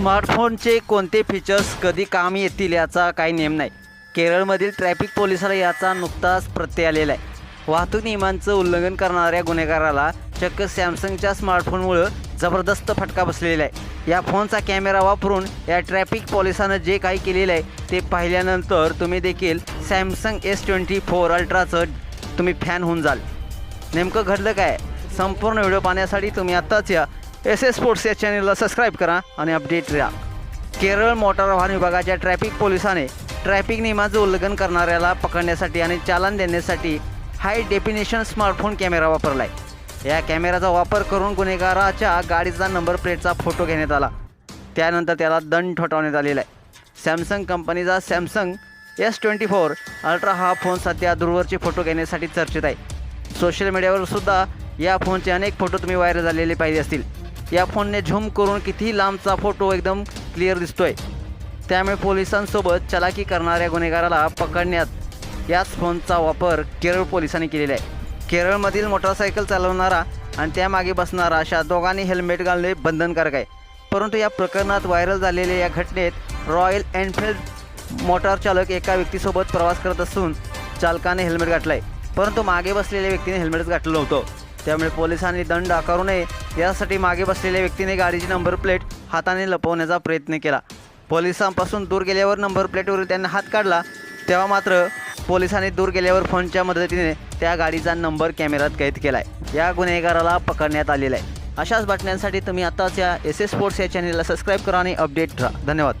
स्मार्टफोनचे कोणते फीचर्स कधी कामी येतील याचा काही नेम नाही. केरळमधील ट्रॅफिक पोलिसाला याचा नुकताच प्रत्यय आलेला आहे. वाहतूक नियमांचं उल्लंघन करणाऱ्या गुन्हेगाराला चक्क सॅमसंगच्या स्मार्टफोनमुळं जबरदस्त फटका बसलेला आहे. या फोनचा कॅमेरा वापरून या ट्रॅफिक पोलिसानं जे काही केलेलं आहे ते पाहिल्यानंतर तुम्ही देखील सॅमसंग एस ट्वेंटी फोर अल्ट्राचं तुम्ही फॅन होऊन जाल. नेमकं घडलं काय? संपूर्ण व्हिडिओ पाहण्यासाठी तुम्ही आत्ताच या. एस एस स्पोर्ट्स या चॅनेलला सबस्क्राईब करा आणि अपडेट राहा. केरळ मोटार वाहन विभागाच्या ट्रॅफिक पोलिसाने ट्रॅफिक नियमाचं उल्लंघन करणाऱ्याला पकडण्यासाठी आणि चालन देण्यासाठी हाय डेफिनेशन स्मार्टफोन कॅमेरा वापरला आहे या कॅमेराचा वापर करून गुन्हेगाराच्या गाडीचा नंबर प्लेटचा फोटो घेण्यात आला. त्यानंतर त्याला दंड ठोठावण्यात आलेला आहे. सॅमसंग कंपनीचा Samsung S twenty four ultra हा फोन सध्या दूरवरचे फोटो घेण्यासाठी चर्चेत आहे. सोशल मीडियावर सुद्धा या फोनचे अनेक फोटो तुम्ही व्हायरल झालेले पाहिजे असतील. या फोनने झूम करून कितीही लांबचा फोटो एकदम क्लिअर दिसतोय. त्यामुळे पोलिसांसोबत चलाकी करणाऱ्या गुन्हेगाराला पकडण्यात याच फोनचा वापर केरळ पोलिसांनी केलेला आहे. केरळमधील मोटरसायकल चालवणारा आणि त्यामागे बसणारा अशा दोघांनी हेल्मेट घालणे बंधनकारक आहे. परंतु या प्रकरणात व्हायरल झालेल्या या घटनेत रॉयल एनफिल्ड मोटार चालक एका व्यक्तीसोबत प्रवास करत असून चालकाने हेल्मेट घातलं आहे परंतु मागे बसलेल्या व्यक्तीने हेल्मेटच घातलं नव्हतं. त्यामुळे पोलिसांनी दंड आकारू नये. यासाठी मागे बसलेल्या व्यक्तीने गाडीची नंबर प्लेट हाताने लपवण्याचा प्रयत्न केला. पोलिसांपासून दूर गेल्यावर नंबर प्लेटवरील त्यांना हात काढला. तेव्हा मात्र पोलिसांनी दूर गेल्यावर फोनच्या मदतीने त्या गाडीचा नंबर कॅमेऱ्यात कैद केला आहे या गुन्हेगाराला पकडण्यात आलेला आहे. अशाच बातम्यांसाठी तुम्ही आताच या एस एस स्पोर्ट्स या चॅनलला सबस्क्राईब करा आणि अपडेट राहा. धन्यवाद.